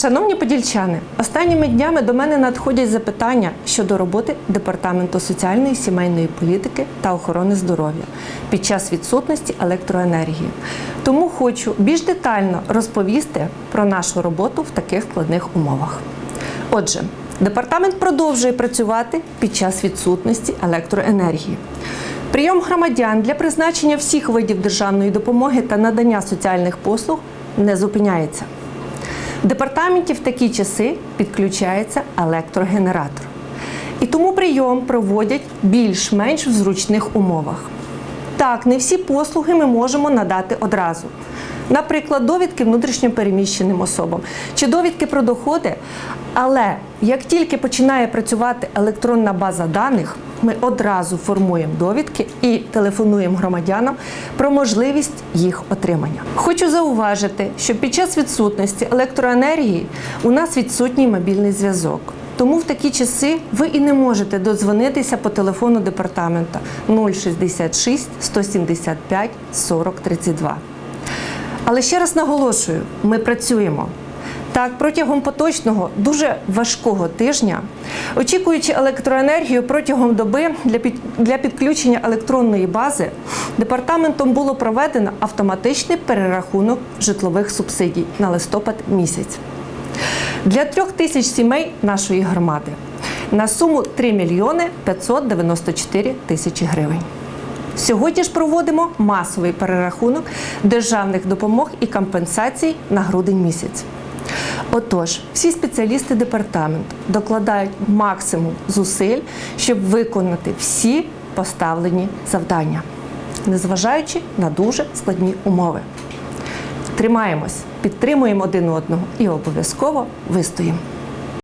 Шановні подільчани, останніми днями до мене надходять запитання щодо роботи Департаменту соціальної сімейної політики та охорони здоров'я під час відсутності електроенергії. Тому хочу більш детально розповісти про нашу роботу в таких складних умовах. Отже, департамент продовжує працювати під час відсутності електроенергії. Прийом громадян для призначення всіх видів державної допомоги та надання соціальних послуг не зупиняється. В департаменті в такі часи підключається електрогенератор. І тому прийом проводять більш-менш в зручних умовах. Так, не всі послуги ми можемо надати одразу. Наприклад, довідки внутрішньо переміщеним особам чи довідки про доходи. Але як тільки починає працювати електронна база даних, ми одразу формуємо довідки і телефонуємо громадянам про можливість їх отримання. Хочу зауважити, що під час відсутності електроенергії у нас відсутній мобільний зв'язок. Тому в такі часи ви і не можете додзвонитися по телефону департамента 066 175 40 32. Але ще раз наголошую: ми працюємо. Так, протягом поточного дуже важкого тижня, очікуючи електроенергію протягом доби для під, для підключення електронної бази, департаментом було проведено автоматичний перерахунок житлових субсидій на листопад місяць для трьох тисяч сімей нашої громади на суму 3 мільйони 594 тисячі гривень. Сьогодні ж проводимо масовий перерахунок державних допомог і компенсацій на грудень місяць. Отож, всі спеціалісти департаменту докладають максимум зусиль, щоб виконати всі поставлені завдання, незважаючи на дуже складні умови. Тримаємось, підтримуємо один одного і обов'язково вистоїмо.